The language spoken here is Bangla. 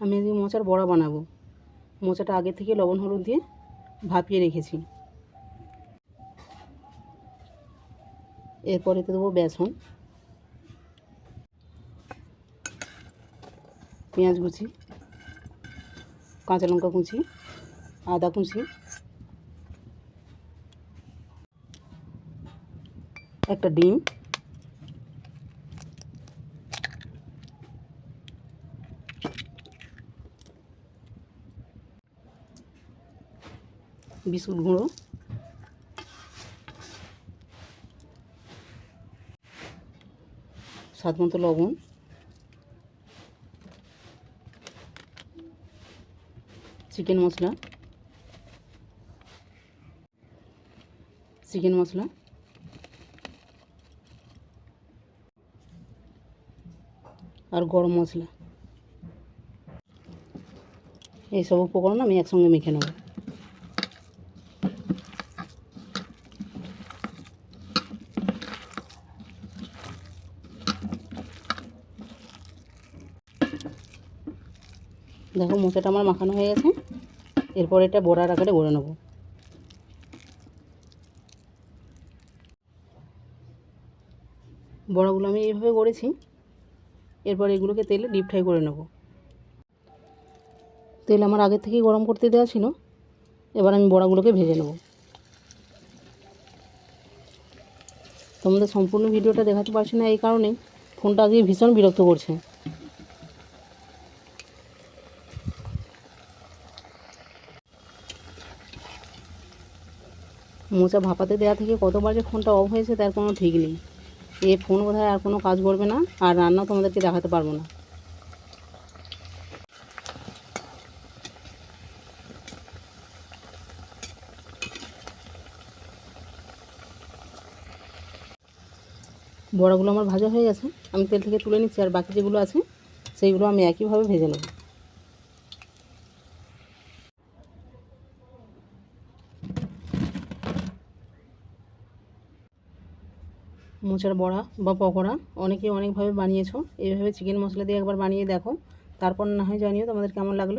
আমি আজকে মোচার বড়া বানাবো। মোচাটা আগে থেকে লবণ, হলুদ দিয়ে ভাপিয়ে রেখেছি। এরপরে দেবো বেসন। পেঁয়াজ কুচি, কাঁচা লঙ্কা কুচি, আদা কুচি। একটা ডিম। বিস্কুট গুঁড়ো। স্বাদ মতো লবণ। চিকেন মশলা। চিকেন মশলা। আর গরম মশলা। এইসব উপকরণ আমি একসঙ্গে মেখে নেব। দেখো মোচাটা আমার মাখানো হয়ে গেছে। এরপর এটা বড়ার আকারে গড়ে নেব। বড়াগুলো আমি এইভাবে গড়েছি। এরপর এগুলোকে তেলে ডিপ ফ্রাই করে নেব। তেল আমার আগে থেকেই গরম করতে দেওয়া ছিল। এবার আমি বড়াগুলোকে ভেজে নেব। তোমাদের সম্পূর্ণ ভিডিওটা দেখাতে পারছি না এই কারণেই ফোনটা আজকে ভীষণ বিরক্ত করছে। মোচা ভাপাতে দেওয়া থেকে কতবার যে ফোনটা অফ হয়েছে তার কোনো ঠিক নেই। এ ফোন বোধহয় আর কোনো কাজ করবে না, আর রান্না তোমাদেরকে দেখাতে পারব না। বড়াগুলো আমার ভাজা হয়ে গেছে, আমি তেল থেকে তুলে নিচ্ছি, আর বাকি যেগুলো আছে, সেইগুলো আমি একইভাবে ভেজে নেব। মোচার বড়া বা পকোড়া অনেকে অনেকভাবে বানিয়েছো। এইভাবে চিকেন মশলা দিয়ে একবার বানিয়ে দেখো। তারপর না হয় জানিও তোমাদের কেমন লাগল।